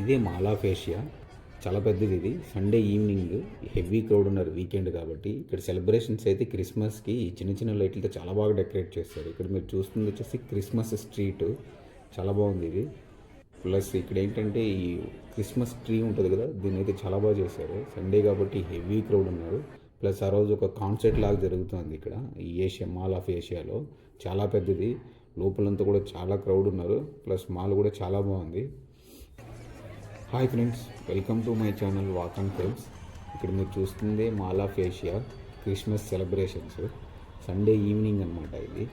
ఇదే mall of Asia చాలా పెద్దది ఇది. సండే ఈవినింగ్ హెవీ క్రౌడ్ ఉన్నారు వీకెండ్ కాబట్టి. ఇక్కడ సెలబ్రేషన్స్ అయితే క్రిస్మస్కి ఈ చిన్న చిన్న లైట్లతో చాలా బాగా డెకరేట్ చేస్తారు. ఇక్కడ మీరు చూస్తుంది వచ్చేసి క్రిస్మస్ స్ట్రీట్. చాలా బాగుంది ఇది. ప్లస్ ఇక్కడ ఏంటంటే ఈ క్రిస్మస్ ట్రీ ఉంటుంది కదా దీన్ని అయితే చాలా బాగా చేశారు. సండే కాబట్టి హెవీ క్రౌడ్ ఉన్నారు. ప్లస్ ఆ రోజు ఒక కాన్సర్ట్ లాగా జరుగుతుంది ఇక్కడ ఈ ఏషియా మాల్ ఆఫ్ ఏషియాలో. చాలా పెద్దది. లోపలంతా కూడా చాలా క్రౌడ్ ఉన్నారు. ప్లస్ మాల్ కూడా చాలా బాగుంది. Hi friends welcome to my channel walk and films ఇక్కడ మీరు చూస్తుంది mall of Asia Christmas celebrations. Sunday evening అనమాట ఇది.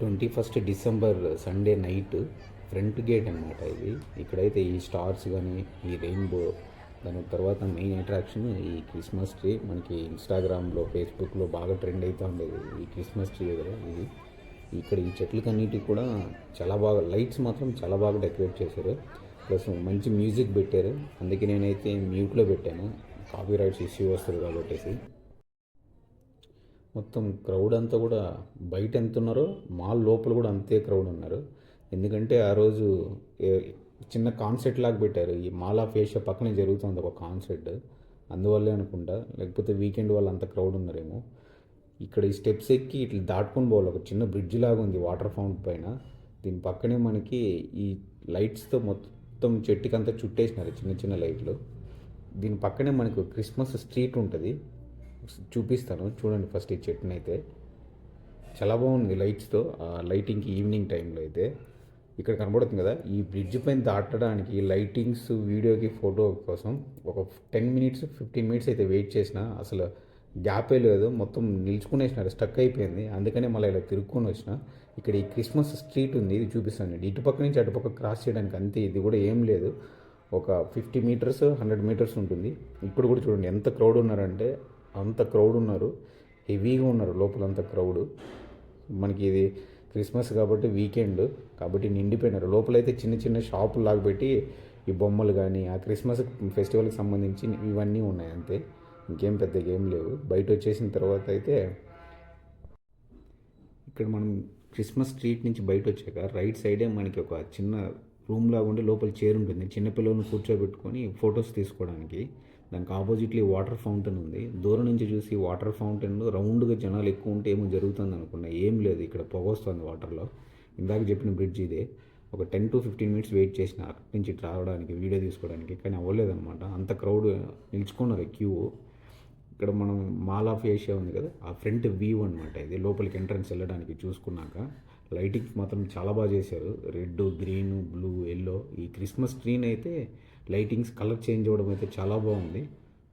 Twenty first December Sunday night front gate అనమాట ఇది. ఇక్కడైతే ఈ స్టార్స్ కానీ ఈ రెయిన్బో దాని తర్వాత మెయిన్ అట్రాక్షన్ ఈ క్రిస్మస్ ట్రీ. మనకి ఇన్స్టాగ్రామ్లో ఫేస్బుక్లో బాగా ట్రెండ్ అవుతూ ఉండేది ఈ క్రిస్మస్ ట్రీ కదా ఇది. ఇక్కడ ఈ చెట్లకన్నిటికి కూడా చాలా బాగా లైట్స్ మాత్రం చాలా బాగా డెకరేట్ చేశారు. ప్లస్ మంచి మ్యూజిక్ పెట్టారు. అందుకే నేనైతే మ్యూట్లో పెట్టాను. కాపీ రైట్స్ ఇష్యూ వస్తుంది కాబట్టేసి. మొత్తం క్రౌడ్ అంతా కూడా బయట ఎంత ఉన్నారో మాల్ లోపల కూడా అంతే క్రౌడ్ ఉన్నారు. ఎందుకంటే ఆ రోజు చిన్న కాన్సర్ట్ లాగా పెట్టారు. ఈ మాల్ ఆఫ్ ఏషియా పక్కనే జరుగుతుంది ఒక కాన్సర్ట్. అందువల్లే అనుకుంటా. లేకపోతే వీకెండ్ వాళ్ళు అంత క్రౌడ్ ఉన్నారేమో. ఇక్కడ ఈ స్టెప్స్ ఎక్కి ఇట్లా దాటుకొని పోవాలి. ఒక చిన్న బ్రిడ్జ్ లాగా ఉంది వాటర్ ఫౌంట్ పైన. దీని పక్కనే మనకి ఈ లైట్స్తో మొత్తం మొత్తం చెట్టుకంతా చుట్టేసినారు చిన్న చిన్న లైట్లు. దీని పక్కనే మనకు క్రిస్మస్ స్ట్రీట్ ఉంటుంది. చూపిస్తాను చూడండి ఫస్ట్ ఈ చెట్టుని అయితే చాలా బాగుంది లైట్స్తో ఆ లైటింగ్కి ఈవినింగ్ టైంలో అయితే. ఇక్కడ కనబడుతుంది కదా ఈ బ్రిడ్జ్ పైన దాటడానికి లైటింగ్స్ వీడియోకి ఫోటో కోసం ఒక టెన్ మినిట్స్ ఫిఫ్టీన్ మినిట్స్ అయితే వెయిట్ చేసిన అసలు గ్యాపే లేదు. మొత్తం నిల్చుకునేసినారు. స్టక్ అయిపోయింది. అందుకనే మళ్ళీ ఇలా తిరుక్కొని వచ్చిన. ఇక్కడ ఈ క్రిస్మస్ స్ట్రీట్ ఉంది. ఇది చూపిస్తాను. ఇటుపక్క నుంచి అటుపక్క క్రాస్ చేయడానికి అంతే. ఇది కూడా ఏం లేదు. ఒక ఫిఫ్టీ మీటర్స్ హండ్రెడ్ మీటర్స్ ఉంటుంది. ఇప్పుడు కూడా చూడండి. ఎంత క్రౌడ్ ఉన్నారంటే అంత క్రౌడ్ ఉన్నారు. హెవీగా ఉన్నారు. లోపలంత క్రౌడ్. మనకి ఇది క్రిస్మస్ కాబట్టి వీకెండ్. కాబట్టి నిండిపోయినారు. లోపలైతే చిన్న చిన్న షాపులు లాగా పెట్టి ఈ బొమ్మలు కానీ ఆ క్రిస్మస్ ఫెస్టివల్కి సంబంధించి ఇవన్నీ ఉన్నాయి అంతే. ఇంకేం పెద్దగా గేమ్ లేవు. బయట వచ్చేసిన తర్వాత అయితే ఇక్కడ మనం క్రిస్మస్ స్ట్రీట్ నుంచి బయట వచ్చాక రైట్ సైడే మనకి ఒక చిన్న రూమ్ లాగా ఉండి లోపల చైర్ ఉంటుంది. చిన్నపిల్లలను కూర్చోబెట్టుకొని ఫొటోస్ తీసుకోవడానికి. దానికి ఆపోజిట్లీ వాటర్ ఫౌంటైన్ ఉంది. దూరం నుంచి చూసి వాటర్ ఫౌంటైన్ రౌండ్గా జనాలు ఎక్కువ ఉంటే ఏమో జరుగుతుంది అనుకున్నా. ఏం లేదు ఇక్కడ పొగ వస్తుంది వాటర్లో ఇందాక చెప్పిన బ్రిడ్జ్ ఇదే. ఒక ten to fifteen minutes wait చేసిన అక్కడి నుంచి రావడానికి వీడియో తీసుకోవడానికి. కానీ అవ్వలేదన్నమాట. అంత క్రౌడ్ నిల్చుకున్నారు క్యూ. ఇక్కడ మనం మాల్ ఆఫ్ ఏషియా ఉంది కదా ఆ ఫ్రంట్ వ్యూ అనమాట ఇది. లోపలికి ఎంట్రన్స్ వెళ్ళడానికి చూసుకున్నాక లైటింగ్ మాత్రం చాలా బాగా చేశారు. Red green blue yellow. ఈ క్రిస్మస్ ట్రీని అయితే లైటింగ్స్ కలర్ చేంజ్ అవ్వడం అయితే చాలా బాగుంది.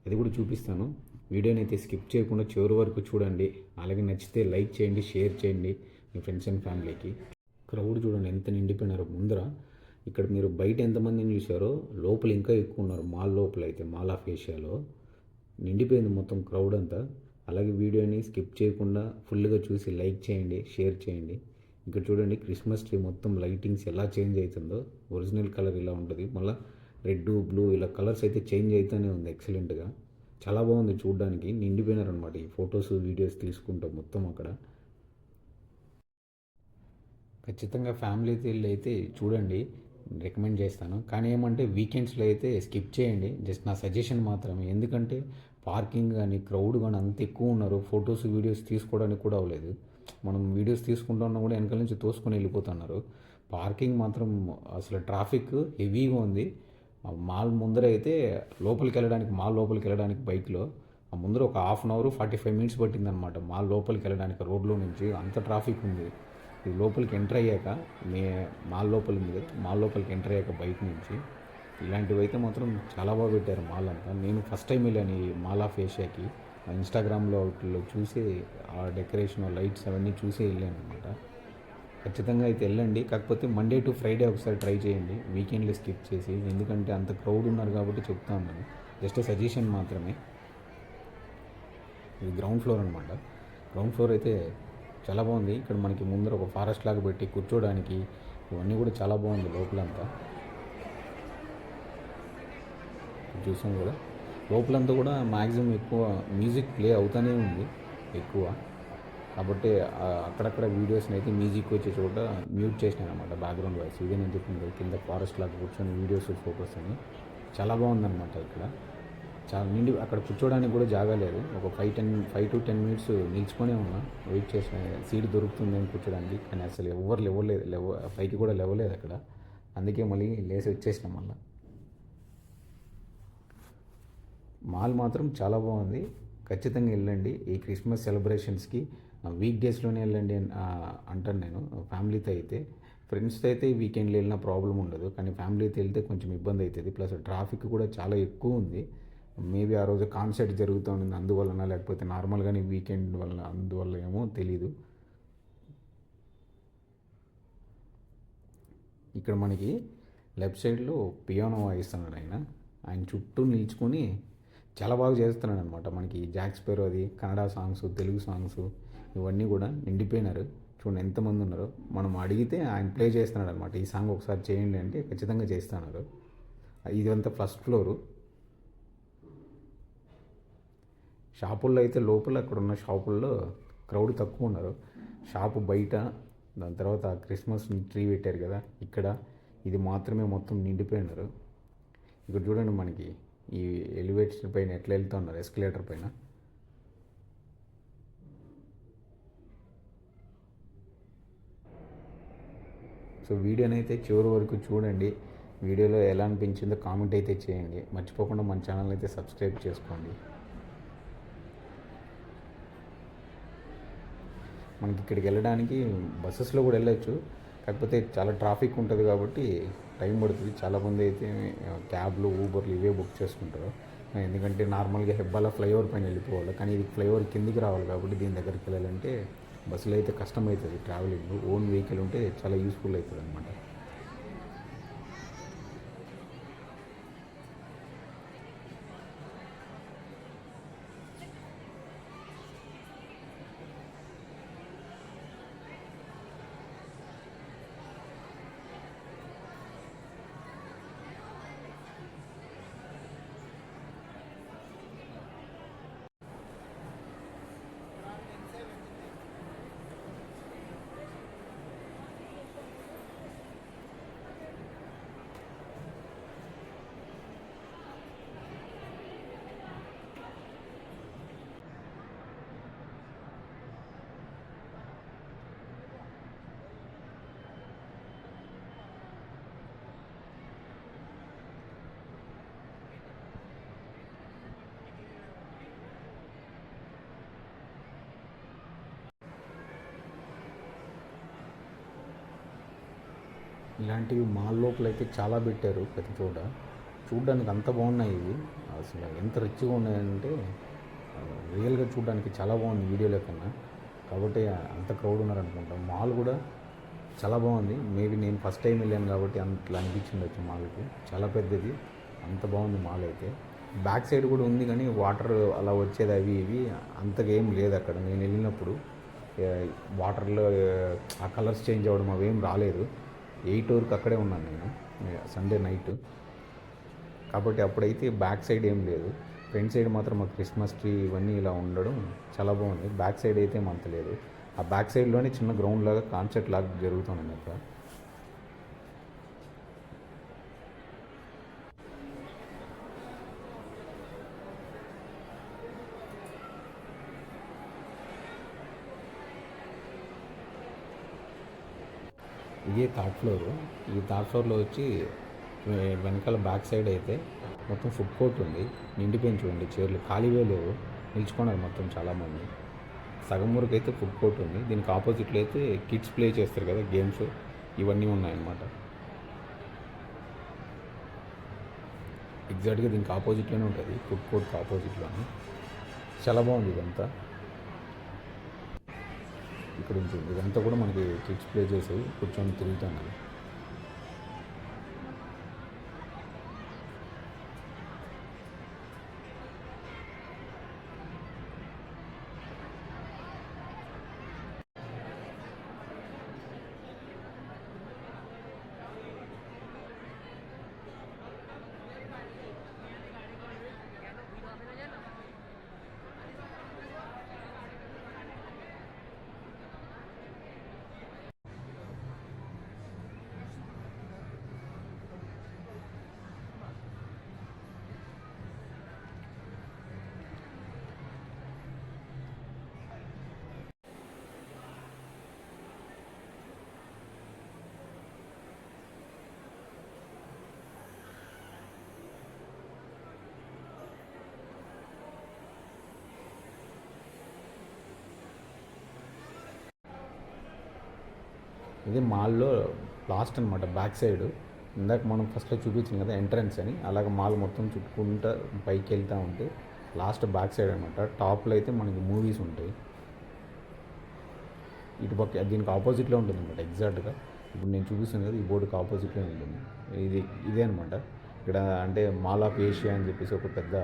అది కూడా చూపిస్తాను. వీడియోని అయితే స్కిప్ చేయకుండా చివరి వరకు చూడండి. అలాగే నచ్చితే లైక్ చేయండి షేర్ చేయండి మీ ఫ్రెండ్స్ అండ్ ఫ్యామిలీకి. క్రౌడ్ చూడండి ఎంత నిండిపోయినారో ముందర. ఇక్కడ మీరు బయట ఎంతమందిని చూశారో లోపల ఇంకా ఎక్కువ ఉన్నారు మాల్ లోపల అయితే మాల్ ఆఫ్ ఏషియాలో. నిండిపోయింది మొత్తం క్రౌడ్ అంతా. అలాగే వీడియోని స్కిప్ చేయకుండా ఫుల్గా చూసి లైక్ చేయండి షేర్ చేయండి. ఇంకా చూడండి క్రిస్మస్ ట్రీ మొత్తం లైటింగ్స్ ఎలా చేంజ్ అవుతుందో. ఒరిజినల్ కలర్ ఇలా ఉంటుంది. మళ్ళీ రెడ్ బ్లూ ఇలా కలర్స్ అయితే చేంజ్ అవుతూనే ఉంది ఎక్సలెంట్గా చాలా బాగుంది చూడడానికి. నిండిపోయినారనమాట ఈ ఫొటోస్ వీడియోస్ తీసుకుంటాం మొత్తం అక్కడ. ఖచ్చితంగా ఫ్యామిలీతో వెళ్ళి అయితే చూడండి రికమెండ్ చేస్తాను. కానీ ఏమంటే వీకెండ్స్లో అయితే స్కిప్ చేయండి. జస్ట్ నా సజెషన్ మాత్రమే. ఎందుకంటే పార్కింగ్ కానీ క్రౌడ్ కానీ అంత ఎక్కువ ఉన్నారు. ఫొటోస్ వీడియోస్ తీసుకోవడానికి కూడా అవ్వలేదు. మనం వీడియోస్ తీసుకుంటున్నా కూడా వెనకాల నుంచి తోసుకొని వెళ్ళిపోతున్నారు. పార్కింగ్ మాత్రం అసలు ట్రాఫిక్ హెవీగా ఉంది. మాల్ ముందర అయితే లోపలికి వెళ్ళడానికి మాల్ లోపలికి వెళ్ళడానికి బైక్లో ఆ ముందర ఒక half an hour forty five minutes పట్టిందనమాట mall లోపలికి వెళ్ళడానికి రోడ్లో నుంచి అంత ట్రాఫిక్ ఉంది. ఇది లోపలికి ఎంటర్ అయ్యాక మే మాల్ లోపల ఉంది కదా మాల్ లోపలికి ఎంటర్ అయ్యాక బైక్ నుంచి ఇలాంటివి అయితే మాత్రం చాలా బాగా పెట్టారు మాల్ అంతా. నేను ఫస్ట్ టైం వెళ్ళాను ఈ మాల్ ఆఫ్ ఏషియాకి. ఆ ఇన్స్టాగ్రామ్లో వాటిలో చూసి ఆ డెకరేషన్ లైట్స్ అవన్నీ చూసి వెళ్ళాను అనమాట ఖచ్చితంగా అయితే వెళ్ళండి. కాకపోతే మండే టు ఫ్రైడే ఒకసారి ట్రై చేయండి. వీకెండ్లో స్కిప్ చేసి ఎందుకంటే అంత క్రౌడ్ ఉన్నారు కాబట్టి చెప్తా ఉన్నాను. జస్ట్ సజెషన్ మాత్రమే. ఇది గ్రౌండ్ ఫ్లోర్ అనమాట గ్రౌండ్ ఫ్లోర్ అయితే చాలా బాగుంది. ఇక్కడ మనకి ముందర ఒక ఫారెస్ట్ లాగా పెట్టి కూర్చోడానికి ఇవన్నీ కూడా చాలా బాగుంది లోపలంతా. చూసాం కూడా లోపలంతా కూడా మ్యాక్సిమం ఎక్కువ మ్యూజిక్ ప్లే అవుతూనే ఉంది ఎక్కువ. కాబట్టి అక్కడక్కడ వీడియోస్ని అయితే మ్యూజిక్ వచ్చే చోట మ్యూట్ చేసినాను అనమాట బ్యాక్గ్రౌండ్ వాయిస్ ఇదే నేను చెప్పింది కింద ఫారెస్ట్ లాగా కూర్చొని వీడియోస్ ఫోకస్ అని. చాలా బాగుందన్నమాట ఇక్కడ. చాలా నిండి అక్కడ కూర్చోడానికి కూడా జాగా లేదు. ఒక five ten five to ten minutes నిల్చుకొనే ఉన్నా. వెయిట్ చేసిన సీట్ దొరుకుతుంది అని కూర్చోడానికి కానీ అసలు ఎవరు లేవలేదు లేవ పైకి కూడా లేవలేదు అక్కడ. అందుకే మళ్ళీ లేసి వచ్చేసినాం మళ్ళీ. మాల్ మాత్రం చాలా బాగుంది. ఖచ్చితంగా వెళ్ళండి. ఈ క్రిస్మస్ సెలబ్రేషన్స్కి వీక్ డేస్లోనే వెళ్ళండి అని అంటాను నేను. ఫ్యామిలీతో అయితే. ఫ్రెండ్స్తో అయితే వీకెండ్లో వెళ్ళిన ప్రాబ్లం ఉండదు. కానీ ఫ్యామిలీతో వెళ్తే కొంచెం ఇబ్బంది అవుతుంది. ప్లస్ ట్రాఫిక్ కూడా చాలా ఎక్కువ ఉంది. మేబీ ఆ రోజు కాన్సర్ట్ జరుగుతూ ఉంది. అందువలన లేకపోతే నార్మల్గానే వీకెండ్ వల్ల అందువల్ల ఏమో తెలీదు. ఇక్కడ మనకి లెఫ్ట్ సైడ్లో పియానో వాయిస్తున్నాడు ఆయన. ఆయన చుట్టూ నిల్చుకొని చాలా బాగా చేస్తున్నాడు అనమాట మనకి జాక్స్ పేరు అది కన్నడ సాంగ్స్ తెలుగు సాంగ్స్ ఇవన్నీ కూడా నిండిపోయినారు. చూడండి ఎంతమంది ఉన్నారో. మనం అడిగితే ఆయన ప్లే చేస్తున్నాడు అనమాట ఈ సాంగ్ ఒకసారి చేయండి అంటే ఖచ్చితంగా చేస్తున్నారు. ఇదంతా ఫస్ట్ ఫ్లోరు షాపుల్లో అయితే లోపల అక్కడ ఉన్న షాపుల్లో క్రౌడ్ తక్కువ ఉన్నారు. షాపు బయట దాని తర్వాత క్రిస్మస్ ట్రీ పెట్టారు కదా ఇక్కడ. ఇది మాత్రమే మొత్తం నిండిపోయినారు. ఇక్కడ చూడండి మనకి ఈ ఎలివేటర్ పైన ఎట్లా వెళ్తూ ఉన్నారు? ఎస్కలేటర్ పైన? సో వీడియోని అయితే చివరి వరకు చూడండి. వీడియోలో ఎలా అనిపించిందో కామెంట్ అయితే చేయండి. మర్చిపోకుండా మన ఛానల్ అయితే సబ్స్క్రైబ్ చేసుకోండి. మనకి ఇక్కడికి వెళ్ళడానికి బస్సెస్లో కూడా వెళ్ళొచ్చు. కాకపోతే చాలా ట్రాఫిక్ ఉంటుంది కాబట్టి టైం పడుతుంది. చాలామంది అయితే క్యాబ్లు ఊబర్లు ఇవే బుక్ చేసుకుంటారు. ఎందుకంటే నార్మల్గా హెబ్బాల ఫ్లైఓవర్ పైన వెళ్ళిపోవాలి. కానీ ఇది ఫ్లైఓవర్ కిందికి రావాలి కాబట్టి దీని దగ్గరికి వెళ్ళాలంటే బస్సులో అయితే కష్టం అవుతుంది. ట్రావెలింగ్ ఓన్ వెహికల్ ఉంటే చాలా యూస్ఫుల్ అవుతుంది అనమాట ఇలాంటివి మాల్ లోపల అయితే చాలా పెట్టారు ప్రతి చోట. చూడ్డానికి అంత బాగున్నాయి ఇవి. అసలు ఎంత రిచ్గా ఉన్నాయంటే రియల్గా చూడడానికి చాలా బాగుంది వీడియోలో కన్నా కాబట్టి అంత క్రౌడ్ ఉన్నారనుకుంటా. మాల్ కూడా చాలా బాగుంది. మేబీ నేను ఫస్ట్ టైం వెళ్ళాను కాబట్టి అట్లా అనిపించింది వచ్చి మాల్కి. చాలా పెద్దది. అంత బాగుంది మాల్ అయితే. బ్యాక్ సైడ్ కూడా ఉంది కానీ వాటర్ అలా వచ్చేది అవి ఇవి అంతగా ఏం లేదు అక్కడ. నేను వెళ్ళినప్పుడు వాటర్లో ఆ కలర్స్ చేంజ్ అవ్వడం అవేం రాలేదు. ఎయిట్ వరకు అక్కడే ఉన్నాను నేను. సండే నైట్ కాబట్టి అప్పుడైతే బ్యాక్ సైడ్ ఏం లేదు. ఫ్రంట్ సైడ్ మాత్రం మా క్రిస్మస్ ట్రీ ఇవన్నీ ఇలా ఉండడం చాలా బాగుంది. బ్యాక్ సైడ్ అయితే అంత లేదు. ఆ బ్యాక్ సైడ్లోనే చిన్న గ్రౌండ్ లాగా కాన్సర్ట్ లాగా జరుగుతుంది అక్కడ ఇదే థర్డ్ ఫ్లోర్. ఈ థర్డ్ ఫ్లోర్లో వచ్చి వెనకాల బ్యాక్ సైడ్ అయితే మొత్తం ఫుడ్ కోర్ట్ ఉంది. నిండిపోయింది చూడండి చీరలు. ఖాళీవే లేవు. నిల్చుకున్నారు మొత్తం చాలామంది. సగం వరకు అయితే ఫుడ్ కోర్ట్ ఉంది. దీనికి ఆపోజిట్లో అయితే కిడ్స్ ప్లే చేస్తారు కదా గేమ్స్. ఇవన్నీ ఉన్నాయన్నమాట. ఎగ్జాక్ట్గా దీనికి ఆపోజిట్లోనే ఉంటుంది. ఫుడ్ కోర్ట్కి ఆపోజిట్లోనే. చాలా బాగుంది ఇదంతా. ఇక్కడ ఉంటుంది. ఇదంతా కూడా మనకి కిడ్స్ ప్లే చేసేవి కూర్చొని తిరుగుతాను ఇది మాల్లో లాస్ట్ అనమాట బ్యాక్ సైడ్. ఇందాక మనం ఫస్ట్లో చూపించింది కదా ఎంట్రన్స్ అని అలాగే మాల్ మొత్తం చుట్టుకుంటా పైకి వెళ్తూ ఉంటే లాస్ట్ బ్యాక్ సైడ్ అనమాట టాప్లో అయితే మనకి మూవీస్ ఉంటాయి. ఇటుపక్క దీనికి ఆపోజిట్లో ఉంటుంది అనమాట ఎగ్జాక్ట్గా. ఇప్పుడు నేను చూపిస్తాను కదా ఈ బోర్డుకి ఆపోజిట్లో ఉంటుంది. ఇది ఇదే అనమాట ఇక్కడ అంటే మాల్ ఆఫ్ ఏషియా అని చెప్పేసి ఒక పెద్ద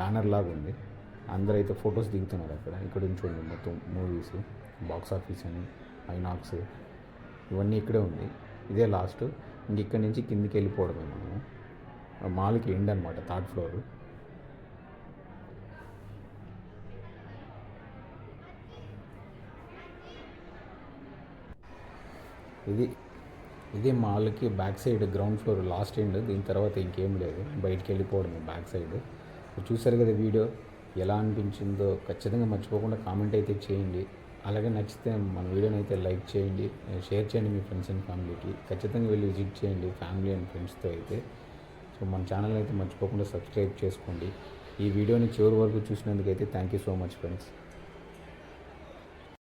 బ్యానర్ లాగా ఉంది. అందరూ అయితే ఫొటోస్ దిగుతున్నారు అక్కడ. ఇక్కడ నుంచి చూడండి మొత్తం మూవీస్ బాక్స్ ఆఫీస్ అని ఐనాక్స్. ఇవన్నీ ఇక్కడే ఉంది. ఇదే లాస్ట్ ఇంక ఇక్కడి నుంచి కిందికి వెళ్ళిపోవడమే మనము. ఆ మాల్కి ఎండ్ అనమాట థర్డ్ ఫ్లోర్ ఇది ఇదే మాల్కి back side ground floor last end దీని తర్వాత ఇంకేం లేదు. బయటికి వెళ్ళిపోవడమే బ్యాక్ సైడ్ చూసారు కదా వీడియో? ఎలా అనిపించిందో ఖచ్చితంగా మర్చిపోకుండా కామెంట్ అయితే చేయండి. అలాగే నచ్చితే మన వీడియోని అయితే లైక్ చేయండి షేర్ చేయండి మీ ఫ్రెండ్స్ అండ్ ఫ్యామిలీకి. ఖచ్చితంగా వెళ్ళి విజిట్ చేయండి ఫ్యామిలీ అండ్ ఫ్రెండ్స్తో అయితే. సో మన ఛానల్ అయితే మర్చిపోకుండా సబ్స్క్రైబ్ చేసుకోండి. ఈ వీడియోని చివరి వరకు చూసినందుకైతే thank you so much friends